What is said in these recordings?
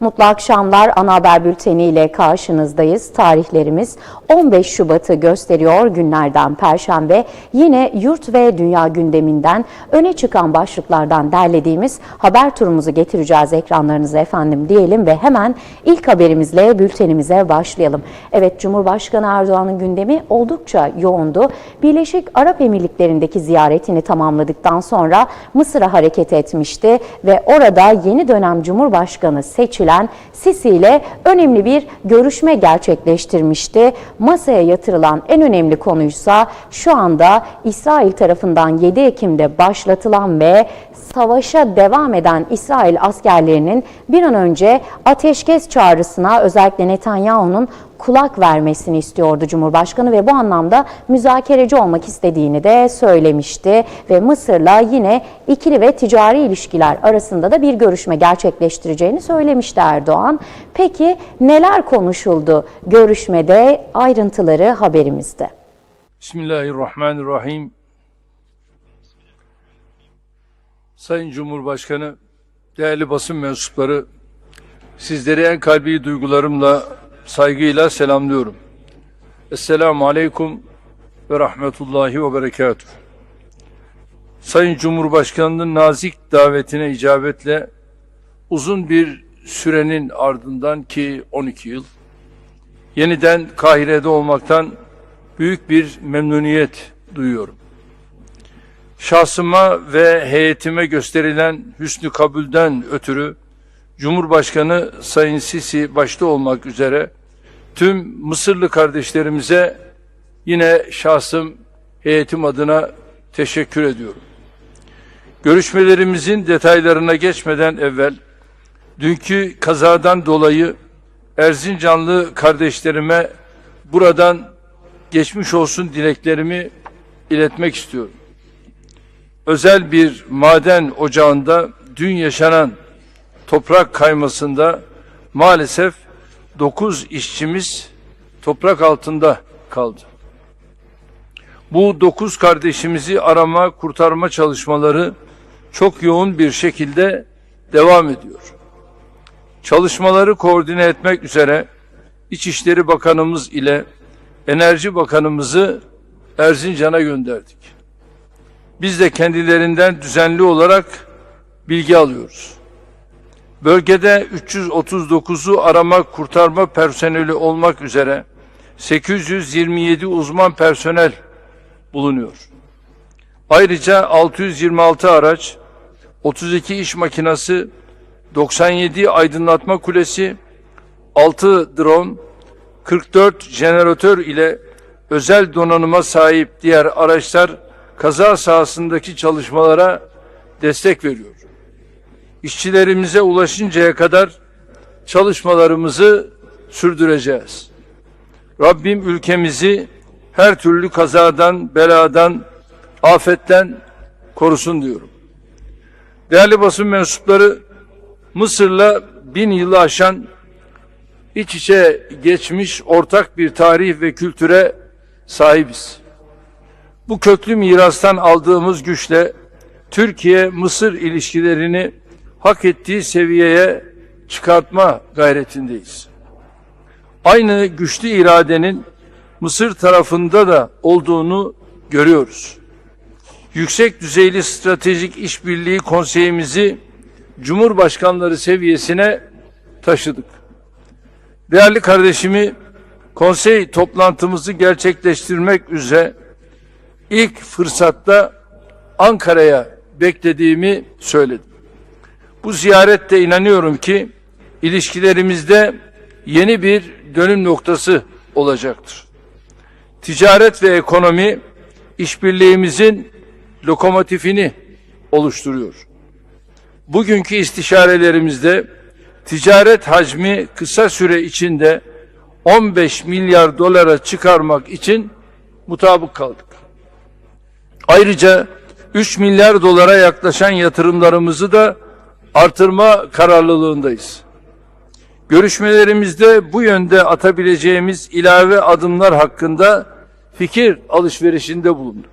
Mutlu akşamlar ana haber bülteni ile karşınızdayız. Tarihlerimiz 15 Şubat'ı gösteriyor günlerden Perşembe. Yine yurt ve dünya gündeminden öne çıkan başlıklardan derlediğimiz haber turumuzu getireceğiz ekranlarınıza efendim diyelim ve hemen ilk haberimizle bültenimize başlayalım. Evet Cumhurbaşkanı Erdoğan'ın gündemi oldukça yoğundu. Birleşik Arap Emirlikleri'ndeki ziyaretini tamamladıktan sonra Mısır'a hareket etmişti ve orada yeni dönem Cumhurbaşkanı seçilen Sisi ile önemli bir görüşme gerçekleştirmişti. Masaya yatırılan en önemli konuysa şu anda İsrail tarafından 7 Ekim'de başlatılan ve savaşa devam eden İsrail askerlerinin bir an önce ateşkes çağrısına özellikle Netanyahu'nun kulak vermesini istiyordu Cumhurbaşkanı ve bu anlamda müzakereci olmak istediğini de söylemişti ve Mısır'la yine ikili ve ticari ilişkiler arasında da bir görüşme gerçekleştireceğini söylemişti Erdoğan. Peki neler konuşuldu görüşmede ayrıntıları haberimizde. Bismillahirrahmanirrahim. Sayın Cumhurbaşkanı, değerli basın mensupları, sizleri en kalbi duygularımla, saygıyla selamlıyorum. Esselamu Aleyküm ve Rahmetullahi ve Berekatuhu. Sayın Cumhurbaşkanı'nın nazik davetine icabetle uzun bir sürenin ardından ki 12 yıl, yeniden Kahire'de olmaktan büyük bir memnuniyet duyuyorum. Şahsıma ve heyetime gösterilen hüsnü kabulden ötürü Cumhurbaşkanı Sayın Sisi başta olmak üzere tüm Mısırlı kardeşlerimize yine şahsım heyetim adına teşekkür ediyorum. Görüşmelerimizin detaylarına geçmeden evvel dünkü kazadan dolayı Erzincanlı kardeşlerime buradan geçmiş olsun dileklerimi iletmek istiyorum. Özel bir maden ocağında dün yaşanan toprak kaymasında maalesef 9 işçimiz toprak altında kaldı. Bu 9 kardeşimizi arama kurtarma çalışmaları çok yoğun bir şekilde devam ediyor. Çalışmaları koordine etmek üzere İçişleri Bakanımız ile Enerji Bakanımızı Erzincan'a gönderdik. Biz de kendilerinden düzenli olarak bilgi alıyoruz. Bölgede 339'u arama kurtarma personeli olmak üzere 827 uzman personel bulunuyor. Ayrıca 626 araç, 32 iş makinası, 97 aydınlatma kulesi, 6 drone, 44 jeneratör ile özel donanıma sahip diğer araçlar kaza sahasındaki çalışmalara destek veriyor. İşçilerimize ulaşıncaya kadar çalışmalarımızı sürdüreceğiz. Rabbim ülkemizi her türlü kazadan, beladan, afetten korusun diyorum. Değerli basın mensupları, Mısır'la bin yılı aşan iç içe geçmiş ortak bir tarih ve kültüre sahibiz. Bu köklü mirastan aldığımız güçle Türkiye-Mısır ilişkilerini hak ettiği seviyeye çıkartma gayretindeyiz. Aynı güçlü iradenin Mısır tarafında da olduğunu görüyoruz. Yüksek düzeyli stratejik işbirliği konseyimizi Cumhurbaşkanları seviyesine taşıdık. Değerli kardeşimi konsey toplantımızı gerçekleştirmek üzere ilk fırsatta Ankara'ya beklediğimi söyledim. Bu ziyarette inanıyorum ki ilişkilerimizde yeni bir dönüm noktası olacaktır. Ticaret ve ekonomi işbirliğimizin lokomotifini oluşturuyor. Bugünkü istişarelerimizde ticaret hacmi kısa süre içinde 15 milyar dolara çıkarmak için mutabık kaldık. Ayrıca 3 milyar dolara yaklaşan yatırımlarımızı da artırma kararlılığındayız. Görüşmelerimizde bu yönde atabileceğimiz ilave adımlar hakkında fikir alışverişinde bulunduk.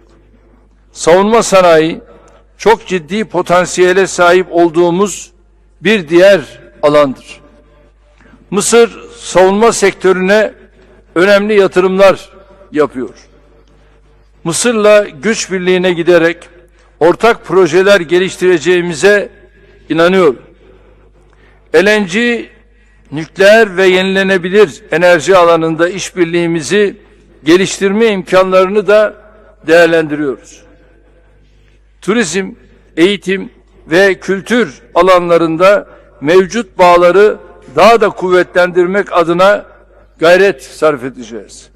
Savunma sanayi çok ciddi potansiyele sahip olduğumuz bir diğer alandır. Mısır savunma sektörüne önemli yatırımlar yapıyor. Mısır'la güç birliğine giderek ortak projeler geliştireceğimize inanıyorum. LNG, nükleer ve yenilenebilir enerji alanında işbirliğimizi geliştirme imkanlarını da değerlendiriyoruz. Turizm, eğitim ve kültür alanlarında mevcut bağları daha da kuvvetlendirmek adına gayret sarf edeceğiz.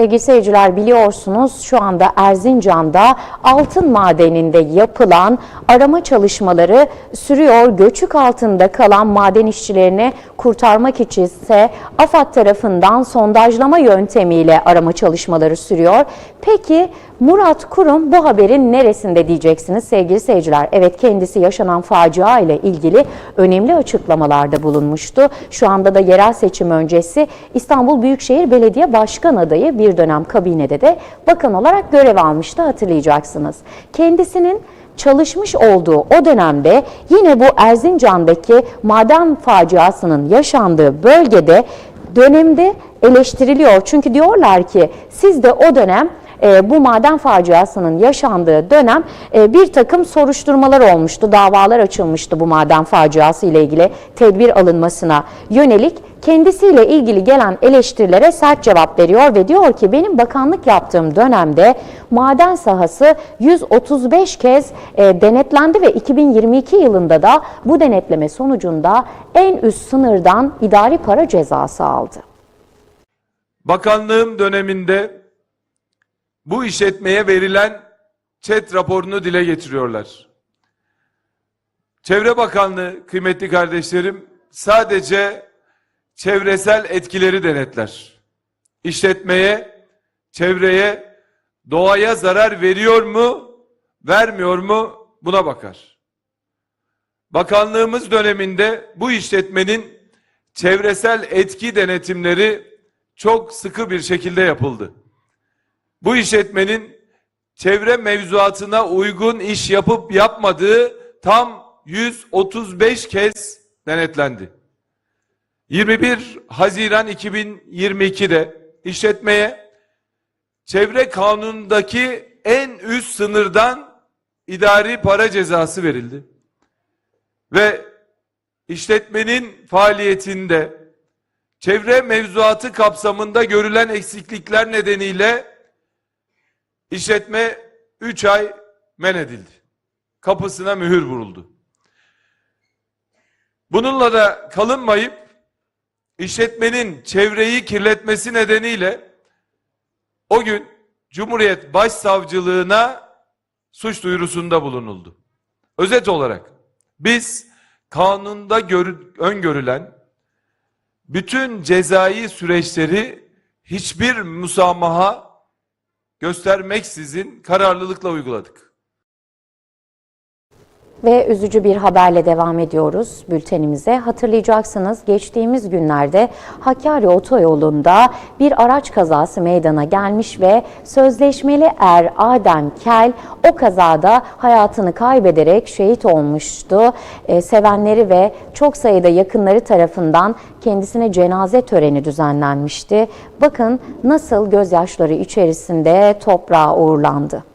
Sevgili seyirciler biliyorsunuz şu anda Erzincan'da altın madeninde yapılan arama çalışmaları sürüyor. Göçük altında kalan maden işçilerini kurtarmak için ise AFAD tarafından sondajlama yöntemiyle arama çalışmaları sürüyor. Peki Murat Kurum bu haberin neresinde diyeceksiniz sevgili seyirciler? Evet kendisi yaşanan facia ile ilgili önemli açıklamalarda bulunmuştu. Şu anda da yerel seçim öncesi İstanbul Büyükşehir Belediye Başkan adayı bir dönem kabinede de bakan olarak görev almıştı hatırlayacaksınız. Kendisinin çalışmış olduğu o dönemde yine bu Erzincan'daki maden faciasının yaşandığı bölgede dönemde eleştiriliyor. Çünkü diyorlar ki siz de o dönem e, bu maden faciasının yaşandığı dönem e, bir takım soruşturmalar olmuştu, davalar açılmıştı bu maden faciası ile ilgili tedbir alınmasına yönelik kendisiyle ilgili gelen eleştirilere sert cevap veriyor ve diyor ki benim bakanlık yaptığım dönemde maden sahası 135 kez e, denetlendi ve 2022 yılında da bu denetleme sonucunda en üst sınırdan idari para cezası aldı. Bakanlığım döneminde bu işletmeye verilen çet raporunu dile getiriyorlar. Çevre Bakanlığı kıymetli kardeşlerim sadece çevresel etkileri denetler. İşletmeye, çevreye, doğaya zarar veriyor mu, vermiyor mu buna bakar. Bakanlığımız döneminde bu işletmenin çevresel etki denetimleri çok sıkı bir şekilde yapıldı. Bu işletmenin çevre mevzuatına uygun iş yapıp yapmadığı tam 135 kez denetlendi. 21 Haziran 2022'de işletmeye çevre kanunundaki en üst sınırdan idari para cezası verildi. Ve işletmenin faaliyetinde çevre mevzuatı kapsamında görülen eksiklikler nedeniyle işletme 3 ay men edildi. Kapısına mühür vuruldu. Bununla da kalınmayıp işletmenin çevreyi kirletmesi nedeniyle o gün Cumhuriyet Başsavcılığına suç duyurusunda bulunuldu. Özet olarak biz kanunda görü- öngörülen bütün cezai süreçleri hiçbir musamaha göstermeksizin kararlılıkla uyguladık. Ve üzücü bir haberle devam ediyoruz bültenimize. Hatırlayacaksınız geçtiğimiz günlerde Hakkari Otoyolu'nda bir araç kazası meydana gelmiş ve sözleşmeli er Adem Kel o kazada hayatını kaybederek şehit olmuştu. Ee, sevenleri ve çok sayıda yakınları tarafından kendisine cenaze töreni düzenlenmişti. Bakın nasıl gözyaşları içerisinde toprağa uğurlandı.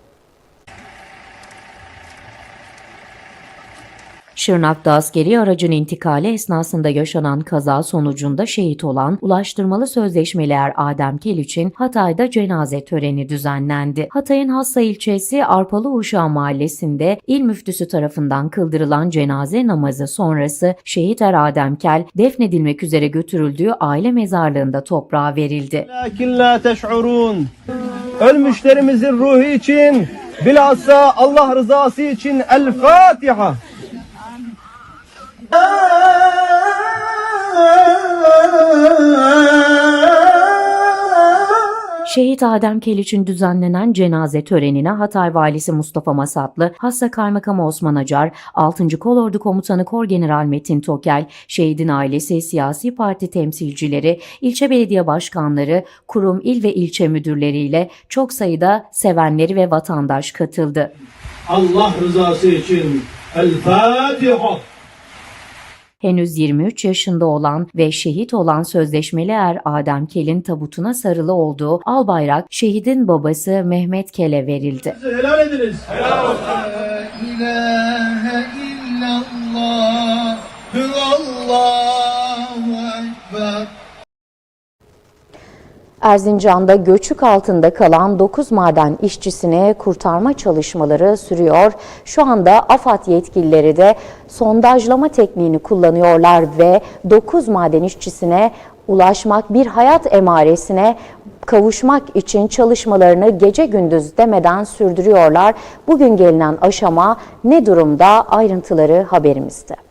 Şırnak'ta askeri aracın intikali esnasında yaşanan kaza sonucunda şehit olan Ulaştırmalı Sözleşmeli Er Adem Kel için Hatay'da cenaze töreni düzenlendi. Hatay'ın Hassa ilçesi Arpalı Uşağı mahallesinde il müftüsü tarafından kıldırılan cenaze namazı sonrası şehit Er Adem Kel defnedilmek üzere götürüldüğü aile mezarlığında toprağa verildi. Lakin la teş'urun. Ölmüşlerimizin ruhu için bilhassa Allah rızası için El Fatiha. Şehit Adem Kel için düzenlenen cenaze törenine Hatay Valisi Mustafa Masatlı, Hassa Kaymakamı Osman Acar, 6. Kolordu Komutanı Korgeneral Metin Tokel, şehidin ailesi, siyasi parti temsilcileri, ilçe belediye başkanları, kurum, il ve ilçe müdürleriyle çok sayıda sevenleri ve vatandaş katıldı. Allah rızası için El Fatiha. Henüz 23 yaşında olan ve şehit olan sözleşmeli er Adem Kel'in tabutuna sarılı olduğu al bayrak şehidin babası Mehmet Kel'e verildi. Helal ediniz. ilahe illallah Allahu Erzincan'da göçük altında kalan 9 maden işçisini kurtarma çalışmaları sürüyor. Şu anda AFAD yetkilileri de sondajlama tekniğini kullanıyorlar ve 9 maden işçisine ulaşmak, bir hayat emaresine kavuşmak için çalışmalarını gece gündüz demeden sürdürüyorlar. Bugün gelinen aşama ne durumda ayrıntıları haberimizde.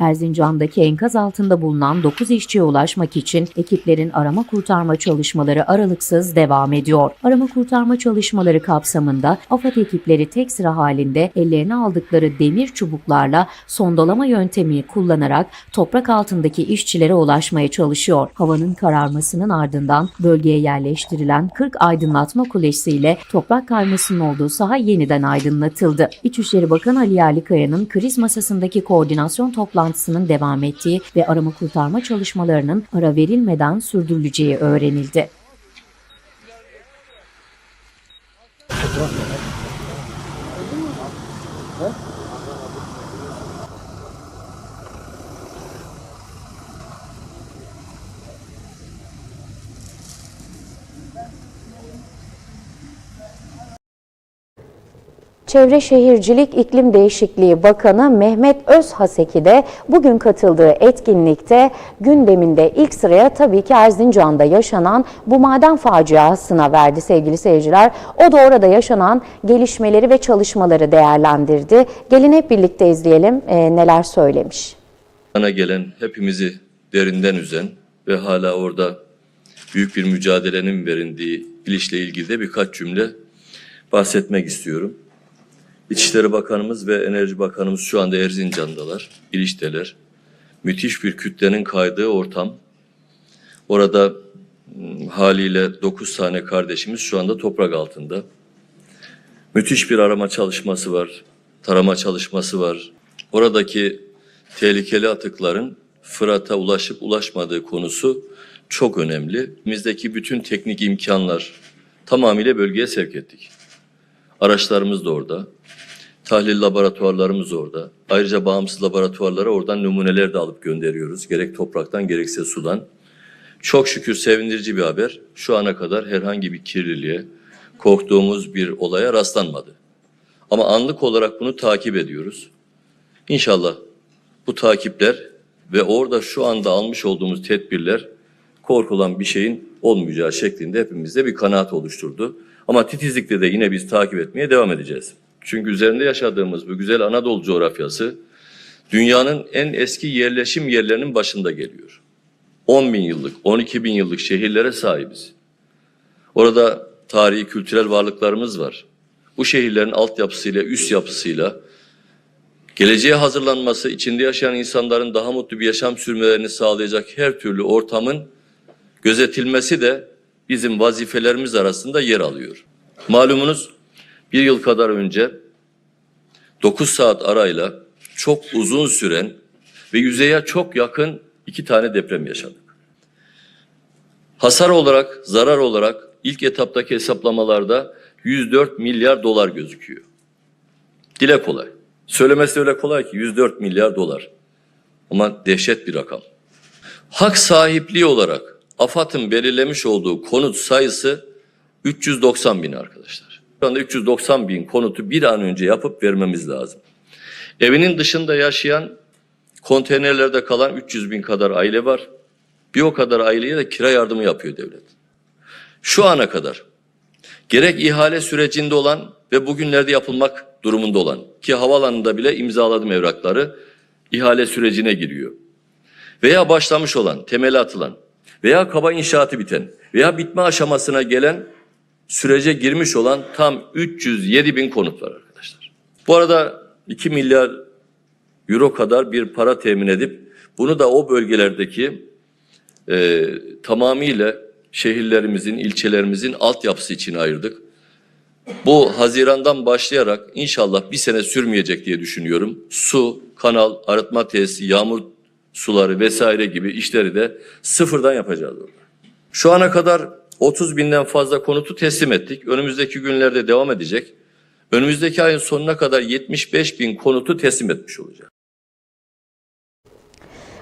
Erzincan'daki enkaz altında bulunan 9 işçiye ulaşmak için ekiplerin arama kurtarma çalışmaları aralıksız devam ediyor. Arama kurtarma çalışmaları kapsamında AFAD ekipleri tek sıra halinde ellerine aldıkları demir çubuklarla sondalama yöntemi kullanarak toprak altındaki işçilere ulaşmaya çalışıyor. Havanın kararmasının ardından bölgeye yerleştirilen 40 aydınlatma kulesiyle toprak kaymasının olduğu saha yeniden aydınlatıldı. İçişleri Bakanı Ali Yerlikaya'nın kriz masasındaki koordinasyon toplantısının devam ettiği ve arama kurtarma çalışmalarının ara verilmeden sürdürüleceği öğrenildi. Çevre Şehircilik İklim Değişikliği Bakanı Mehmet Özhaseki de bugün katıldığı etkinlikte gündeminde ilk sıraya tabii ki Erzincan'da yaşanan bu maden faciasına verdi sevgili seyirciler. O da orada yaşanan gelişmeleri ve çalışmaları değerlendirdi. Gelin hep birlikte izleyelim e, neler söylemiş. Bana gelen hepimizi derinden üzen ve hala orada büyük bir mücadelenin verildiği ilişle ilgili de birkaç cümle bahsetmek istiyorum. İçişleri Bakanımız ve Enerji Bakanımız şu anda Erzincan'dalar, İliç'teler. Müthiş bir kütlenin kaydığı ortam. Orada m, haliyle 9 tane kardeşimiz şu anda toprak altında. Müthiş bir arama çalışması var, tarama çalışması var. Oradaki tehlikeli atıkların Fırat'a ulaşıp ulaşmadığı konusu çok önemli. Bizdeki bütün teknik imkanlar tamamıyla bölgeye sevk ettik. Araçlarımız da orada. Tahlil laboratuvarlarımız orada. Ayrıca bağımsız laboratuvarlara oradan numuneler de alıp gönderiyoruz. Gerek topraktan gerekse sudan. Çok şükür sevindirici bir haber. Şu ana kadar herhangi bir kirliliğe, korktuğumuz bir olaya rastlanmadı. Ama anlık olarak bunu takip ediyoruz. İnşallah bu takipler ve orada şu anda almış olduğumuz tedbirler korkulan bir şeyin olmayacağı şeklinde hepimizde bir kanaat oluşturdu. Ama titizlikle de yine biz takip etmeye devam edeceğiz. Çünkü üzerinde yaşadığımız bu güzel Anadolu coğrafyası dünyanın en eski yerleşim yerlerinin başında geliyor. 10 bin yıllık, 12 bin yıllık şehirlere sahibiz. Orada tarihi kültürel varlıklarımız var. Bu şehirlerin altyapısıyla, üst yapısıyla geleceğe hazırlanması, içinde yaşayan insanların daha mutlu bir yaşam sürmelerini sağlayacak her türlü ortamın gözetilmesi de bizim vazifelerimiz arasında yer alıyor. Malumunuz bir yıl kadar önce 9 saat arayla çok uzun süren ve yüzeye çok yakın iki tane deprem yaşadık. Hasar olarak, zarar olarak ilk etaptaki hesaplamalarda 104 milyar dolar gözüküyor. Dile kolay. Söylemesi öyle kolay ki 104 milyar dolar. Ama dehşet bir rakam. Hak sahipliği olarak AFAD'ın belirlemiş olduğu konut sayısı 390 bin arkadaşlar. Şu anda 390 bin konutu bir an önce yapıp vermemiz lazım. Evinin dışında yaşayan konteynerlerde kalan 300 bin kadar aile var. Bir o kadar aileye de kira yardımı yapıyor devlet. Şu ana kadar gerek ihale sürecinde olan ve bugünlerde yapılmak durumunda olan ki havalanında bile imzaladım evrakları ihale sürecine giriyor. Veya başlamış olan, temeli atılan veya kaba inşaatı biten veya bitme aşamasına gelen sürece girmiş olan tam 307 bin konut var arkadaşlar. Bu arada 2 milyar euro kadar bir para temin edip bunu da o bölgelerdeki e, tamamıyla şehirlerimizin, ilçelerimizin altyapısı için ayırdık. Bu Haziran'dan başlayarak inşallah bir sene sürmeyecek diye düşünüyorum. Su, kanal, arıtma tesisi, yağmur suları vesaire gibi işleri de sıfırdan yapacağız orada. Şu ana kadar 30 binden fazla konutu teslim ettik. Önümüzdeki günlerde devam edecek. Önümüzdeki ayın sonuna kadar 75 bin konutu teslim etmiş olacağız.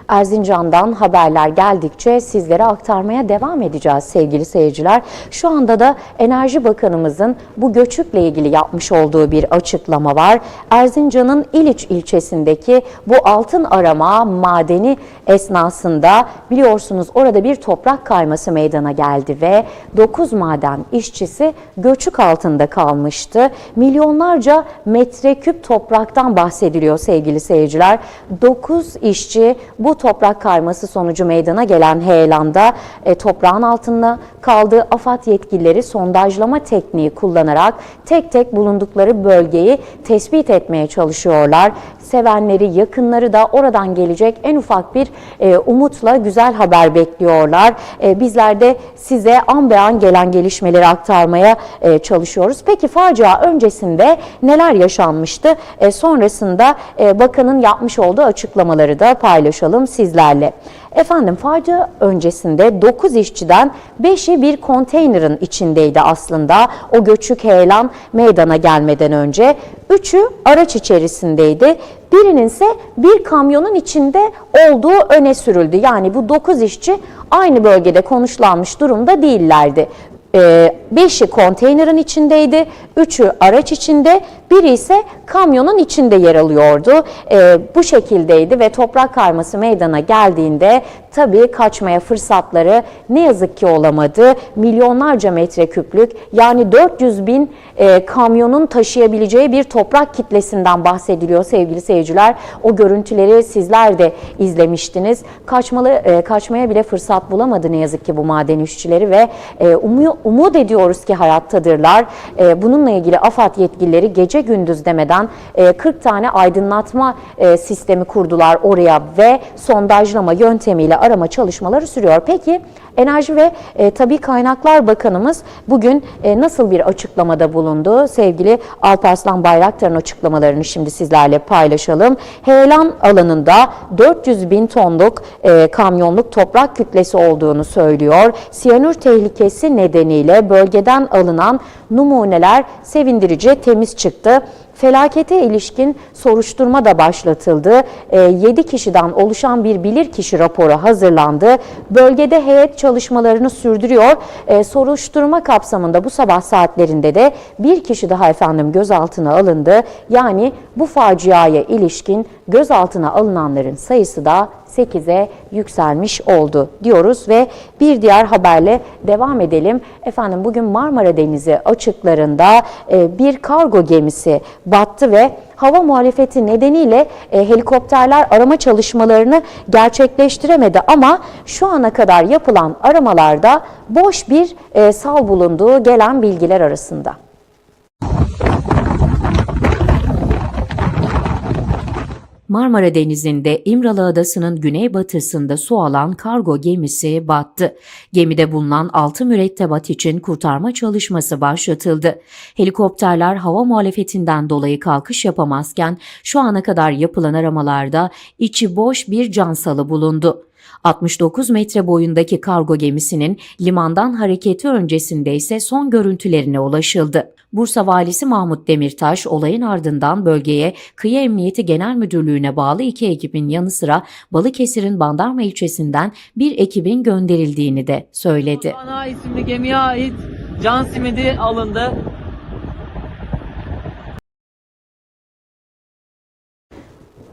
Erzincan'dan haberler geldikçe sizlere aktarmaya devam edeceğiz sevgili seyirciler. Şu anda da Enerji Bakanımızın bu göçükle ilgili yapmış olduğu bir açıklama var. Erzincan'ın İliç ilçesindeki bu altın arama madeni esnasında biliyorsunuz orada bir toprak kayması meydana geldi ve 9 maden işçisi göçük altında kalmıştı. Milyonlarca metreküp topraktan bahsediliyor sevgili seyirciler. 9 işçi bu toprak kayması sonucu meydana gelen heyelanda e, toprağın altında kaldı. AFAD yetkilileri sondajlama tekniği kullanarak tek tek bulundukları bölgeyi tespit etmeye çalışıyorlar. Sevenleri, yakınları da oradan gelecek en ufak bir e, umutla güzel haber bekliyorlar. E, bizler de size an be an gelen gelişmeleri aktarmaya e, çalışıyoruz. Peki facia öncesinde neler yaşanmıştı? E, sonrasında e, bakanın yapmış olduğu açıklamaları da paylaşalım sizlerle. Efendim facia öncesinde 9 işçiden 5'i bir konteynerin içindeydi aslında. O göçük heyelan meydana gelmeden önce. 3'ü araç içerisindeydi. Birinin ise bir kamyonun içinde olduğu öne sürüldü. Yani bu 9 işçi aynı bölgede konuşlanmış durumda değillerdi. 5'i konteynerin içindeydi, 3'ü araç içinde, biri ise kamyonun içinde yer alıyordu. Ee, bu şekildeydi ve toprak kayması meydana geldiğinde tabii kaçmaya fırsatları ne yazık ki olamadı. Milyonlarca metreküplük yani 400 bin e, kamyonun taşıyabileceği bir toprak kitlesinden bahsediliyor sevgili seyirciler. O görüntüleri sizler de izlemiştiniz. Kaçmalı e, kaçmaya bile fırsat bulamadı ne yazık ki bu maden işçileri ve e, umuyor, umut ediyoruz ki hayattadırlar. E, bununla ilgili AFAD yetkilileri gece gündüz demeden e, 40 tane aydınlatma e, sistemi kurdular oraya ve sondajlama yöntemiyle arama çalışmaları sürüyor. Peki Enerji ve e, Tabii Kaynaklar Bakanımız bugün e, nasıl bir açıklamada bulundu? Sevgili Alparslan Bayraktar'ın açıklamalarını şimdi sizlerle paylaşalım. Heyelan alanında 400 bin tonluk e, kamyonluk toprak kütlesi olduğunu söylüyor. Siyanür tehlikesi nedeniyle bölgeden alınan numuneler sevindirici temiz çıktı. Felakete ilişkin soruşturma da başlatıldı. 7 kişiden oluşan bir bilirkişi raporu hazırlandı. Bölgede heyet çalışmalarını sürdürüyor. E, soruşturma kapsamında bu sabah saatlerinde de bir kişi daha efendim gözaltına alındı. Yani bu faciaya ilişkin gözaltına alınanların sayısı da 8'e yükselmiş oldu diyoruz ve bir diğer haberle devam edelim. Efendim bugün Marmara Denizi açıklarında e, bir kargo gemisi battı ve hava muhalefeti nedeniyle e, helikopterler arama çalışmalarını gerçekleştiremedi ama şu ana kadar yapılan aramalarda boş bir e, sal bulunduğu gelen bilgiler arasında. Marmara Denizi'nde İmralı Adası'nın güneybatısında su alan kargo gemisi battı. Gemide bulunan 6 mürettebat için kurtarma çalışması başlatıldı. Helikopterler hava muhalefetinden dolayı kalkış yapamazken şu ana kadar yapılan aramalarda içi boş bir cansalı bulundu. 69 metre boyundaki kargo gemisinin limandan hareketi öncesinde ise son görüntülerine ulaşıldı. Bursa Valisi Mahmut Demirtaş olayın ardından bölgeye Kıyı Emniyeti Genel Müdürlüğü'ne bağlı iki ekibin yanı sıra Balıkesir'in Bandarma ilçesinden bir ekibin gönderildiğini de söyledi. Ana isimli gemiye ait can simidi alındı.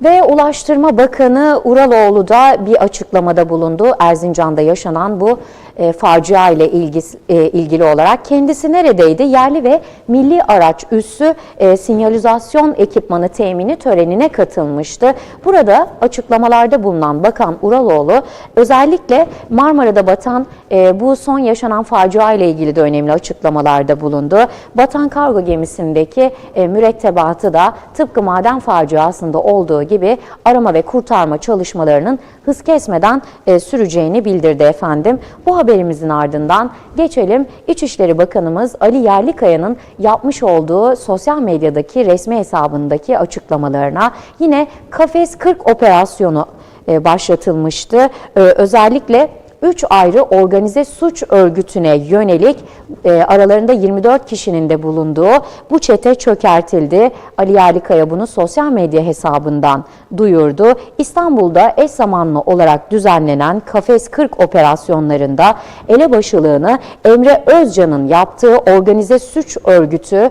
Ve Ulaştırma Bakanı Uraloğlu da bir açıklamada bulundu. Erzincan'da yaşanan bu e, facia ile ilgisi, e, ilgili olarak kendisi neredeydi? Yerli ve milli araç üssü e, sinyalizasyon ekipmanı temini törenine katılmıştı. Burada açıklamalarda bulunan Bakan Uraloğlu özellikle Marmara'da batan e, bu son yaşanan facia ile ilgili de önemli açıklamalarda bulundu. Batan kargo gemisindeki e, mürettebatı da tıpkı maden faciasında olduğu gibi arama ve kurtarma çalışmalarının hız kesmeden e, süreceğini bildirdi efendim. Bu haberimizin ardından geçelim İçişleri Bakanımız Ali Yerlikaya'nın yapmış olduğu sosyal medyadaki resmi hesabındaki açıklamalarına. Yine Kafes 40 operasyonu e, başlatılmıştı. E, Özellikle 3 ayrı organize suç örgütüne yönelik e, aralarında 24 kişinin de bulunduğu bu çete çökertildi. Ali Yerlikaya bunu sosyal medya hesabından duyurdu. İstanbul'da eş zamanlı olarak düzenlenen Kafes 40 operasyonlarında elebaşılığını Emre Özcan'ın yaptığı organize suç örgütü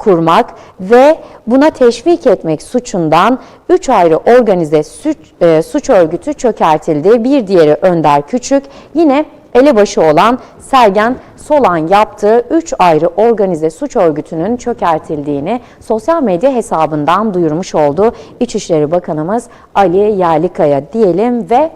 kurmak ve buna teşvik etmek suçundan 3 ayrı organize suç, e, suç örgütü çökertildi. Bir diğeri Önder Küçük yine elebaşı olan Sergen Solan yaptığı 3 ayrı organize suç örgütünün çökertildiğini sosyal medya hesabından duyurmuş oldu. İçişleri Bakanımız Ali Yerlikaya diyelim ve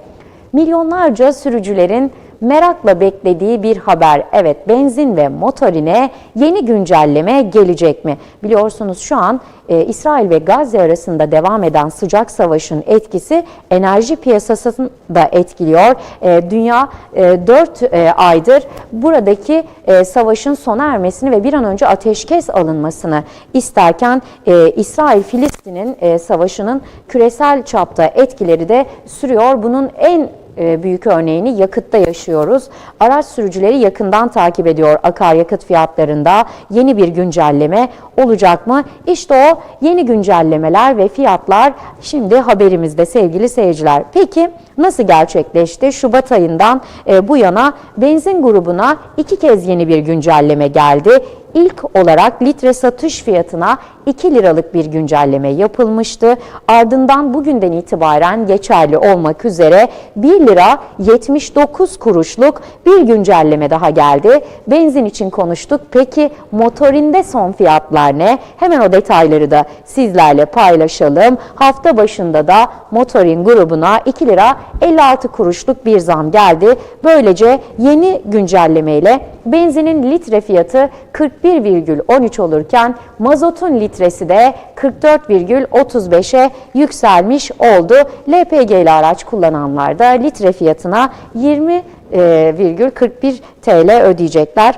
milyonlarca sürücülerin merakla beklediği bir haber. Evet benzin ve motorine yeni güncelleme gelecek mi? Biliyorsunuz şu an e, İsrail ve Gazze arasında devam eden sıcak savaşın etkisi enerji piyasasını da etkiliyor. E, dünya e, 4 e, aydır buradaki e, savaşın sona ermesini ve bir an önce ateşkes alınmasını isterken e, İsrail-Filistin'in e, savaşının küresel çapta etkileri de sürüyor. Bunun en büyük örneğini yakıtta yaşıyoruz. Araç sürücüleri yakından takip ediyor akaryakıt fiyatlarında yeni bir güncelleme olacak mı? İşte o yeni güncellemeler ve fiyatlar şimdi haberimizde sevgili seyirciler. Peki nasıl gerçekleşti? Şubat ayından e, bu yana benzin grubuna iki kez yeni bir güncelleme geldi. İlk olarak litre satış fiyatına 2 liralık bir güncelleme yapılmıştı. Ardından bugünden itibaren geçerli olmak üzere 1 lira 79 kuruşluk bir güncelleme daha geldi. Benzin için konuştuk. Peki motorinde son fiyatlar ne? Hemen o detayları da sizlerle paylaşalım. Hafta başında da motorin grubuna 2 lira 56 kuruşluk bir zam geldi. Böylece yeni güncellemeyle benzinin litre fiyatı 41,13 olurken mazotun litresi de 44,35'e yükselmiş oldu. LPG ile araç kullananlar da litre fiyatına 20,41 TL ödeyecekler.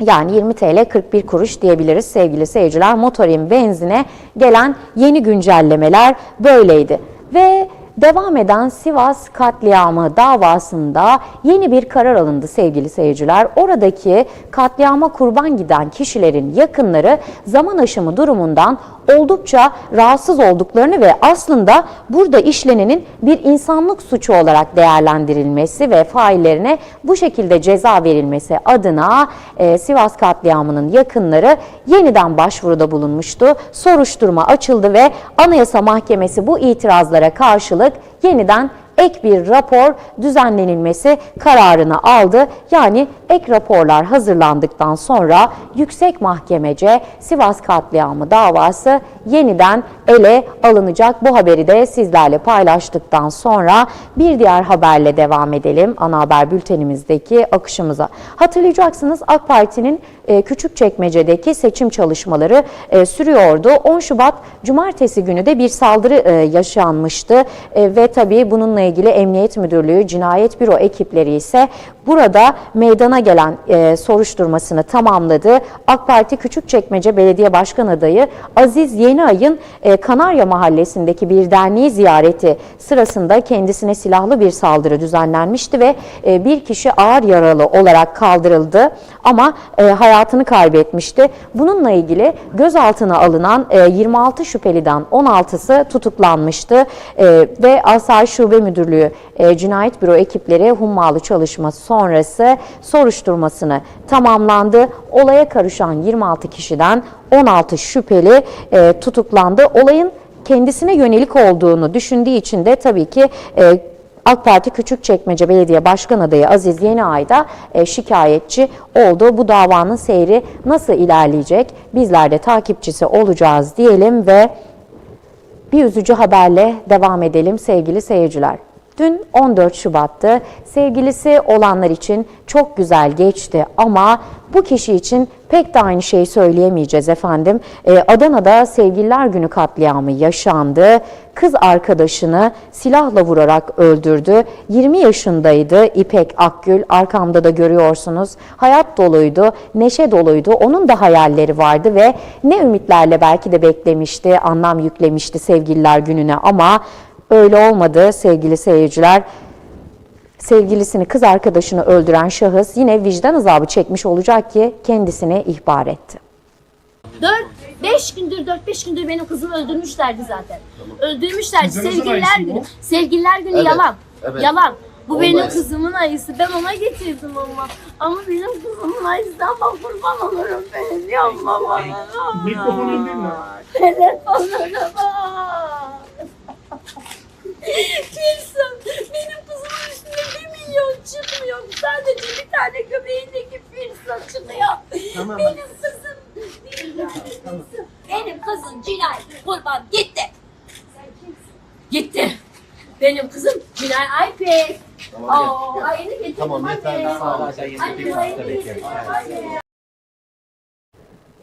Yani 20 TL 41 kuruş diyebiliriz sevgili seyirciler. Motorin benzine gelen yeni güncellemeler böyleydi. Ve devam eden Sivas katliamı davasında yeni bir karar alındı sevgili seyirciler. Oradaki katliama kurban giden kişilerin yakınları zaman aşımı durumundan oldukça rahatsız olduklarını ve aslında burada işlenenin bir insanlık suçu olarak değerlendirilmesi ve faillerine bu şekilde ceza verilmesi adına e, Sivas katliamının yakınları yeniden başvuruda bulunmuştu. Soruşturma açıldı ve Anayasa Mahkemesi bu itirazlara karşılık yeniden ek bir rapor düzenlenilmesi kararını aldı. Yani ek raporlar hazırlandıktan sonra yüksek mahkemece Sivas katliamı davası yeniden ele alınacak. Bu haberi de sizlerle paylaştıktan sonra bir diğer haberle devam edelim. Ana haber bültenimizdeki akışımıza. Hatırlayacaksınız AK Parti'nin e, Küçükçekmece'deki seçim çalışmaları e, sürüyordu. 10 Şubat Cumartesi günü de bir saldırı e, yaşanmıştı ve tabii bununla ilgili Emniyet Müdürlüğü, Cinayet Büro ekipleri ise burada meydana gelen e, soruşturmasını tamamladı. AK Parti Küçükçekmece Belediye Başkan Adayı Aziz Yeniay'ın e, Kanarya Mahallesi'ndeki bir derneği ziyareti sırasında kendisine silahlı bir saldırı düzenlenmişti ve e, bir kişi ağır yaralı olarak kaldırıldı ama e, hayatını kaybetmişti. Bununla ilgili gözaltına alınan e, 26 şüpheliden 16'sı tutuklanmıştı e, ve Asayiş Şube Müdürlüğü e, Cinayet Büro ekipleri hummalı çalışma sonrası soruşturmasını tamamlandı. Olaya karışan 26 kişiden 16 şüpheli e, tutuklandı. Olayın kendisine yönelik olduğunu düşündüğü için de tabii ki e, AK Parti Küçükçekmece Belediye Başkan Adayı Aziz Yeniay da e, şikayetçi oldu. Bu davanın seyri nasıl ilerleyecek? Bizler de takipçisi olacağız diyelim ve bir üzücü haberle devam edelim sevgili seyirciler. Dün 14 Şubat'tı. Sevgilisi olanlar için çok güzel geçti ama bu kişi için pek de aynı şeyi söyleyemeyeceğiz efendim. Ee, Adana'da Sevgililer Günü katliamı yaşandı. Kız arkadaşını silahla vurarak öldürdü. 20 yaşındaydı İpek Akgül. Arkamda da görüyorsunuz. Hayat doluydu, neşe doluydu. Onun da hayalleri vardı ve ne ümitlerle belki de beklemişti, anlam yüklemişti Sevgililer Günü'ne ama öyle olmadı sevgili seyirciler sevgilisini, kız arkadaşını öldüren şahıs yine vicdan azabı çekmiş olacak ki kendisini ihbar etti. 4-5 gündür 4-5 gündür benim kızımı öldürmüşlerdi zaten. Öldürmüşlerdi. Sevgililer günü. Sevgililer günü yalan. Yalan. Bu benim kızımın ayısı. Ben ona getirdim ama. Ama benim kızımın ayısı ama kurban olurum benim. Yapma bana. Mikrofonun değil mi? Telefonuna bak. Wilson, benim kızımın üstünde bir milyon çıkmıyor. Sadece bir tane göbeğindeki Wilson çıkıyor. Benim kızım, benim kızım, benim kızım Cinay kurban gitti. Gitti. Benim kızım Cinay Aypek. Tamam, Aa, ayını getirdim tamam, yeter, Anne, ayını getirdim. Anne.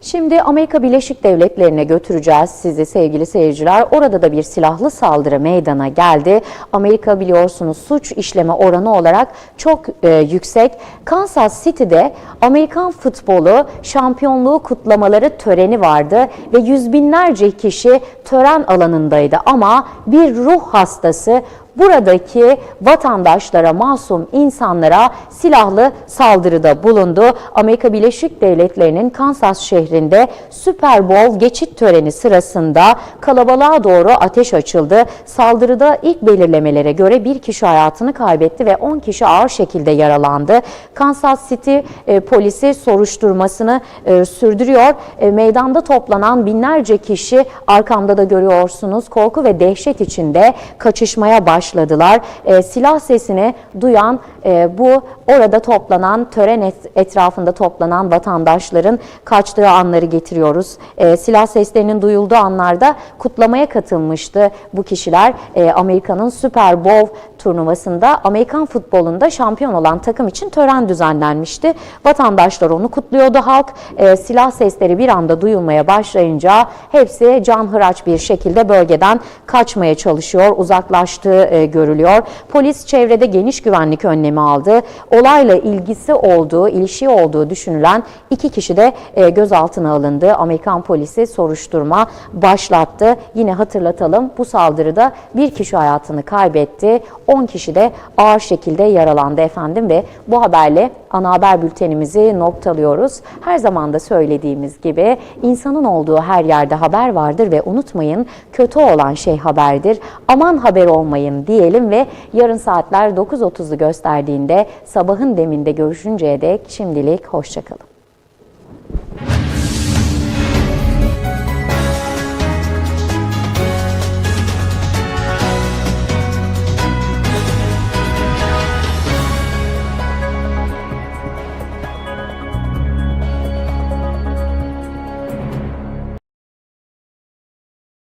Şimdi Amerika Birleşik Devletleri'ne götüreceğiz sizi sevgili seyirciler. Orada da bir silahlı saldırı meydana geldi. Amerika biliyorsunuz suç işleme oranı olarak çok e, yüksek. Kansas City'de Amerikan futbolu şampiyonluğu kutlamaları töreni vardı ve yüz binlerce kişi tören alanındaydı ama bir ruh hastası buradaki vatandaşlara, masum insanlara silahlı saldırıda bulundu. Amerika Birleşik Devletleri'nin Kansas şehrinde Super Bowl geçit töreni sırasında kalabalığa doğru ateş açıldı. Saldırıda ilk belirlemelere göre bir kişi hayatını kaybetti ve 10 kişi ağır şekilde yaralandı. Kansas City e, polisi soruşturmasını e, sürdürüyor. E, meydanda toplanan binlerce kişi arkamda da görüyorsunuz korku ve dehşet içinde kaçışmaya başladılar. E, silah sesini duyan e, bu orada toplanan tören et- etrafında toplanan vatandaşların kaçtığı anları getiriyoruz. E, silah seslerinin duyulduğu anlarda kutlamaya katılmıştı bu kişiler. E, Amerika'nın Super Bowl turnuvasında Amerikan futbolunda şampiyon olan takım için tören düzenlenmişti. Vatandaşlar onu kutluyordu. Halk e, silah sesleri bir anda duyulmaya başlayınca hepsi canhıraç bir şekilde bölgeden kaçmaya çalışıyor. Uzaklaştığı e, görülüyor. Polis çevrede geniş güvenlik önlemi aldı. Olayla ilgisi olduğu, ilişiği olduğu düşünülen iki kişi de e, gözaltına alındı. Amerikan polisi soruşturma başlattı. Yine hatırlatalım bu saldırıda bir kişi hayatını kaybetti. 10 kişi de ağır şekilde yaralandı efendim ve bu haberle ana haber bültenimizi noktalıyoruz. Her zaman da söylediğimiz gibi insanın olduğu her yerde haber vardır ve unutmayın kötü olan şey haberdir. Aman haber olmayın diyelim ve yarın saatler 9.30'u gösterdiğinde sabahın deminde görüşünceye dek şimdilik hoşçakalın.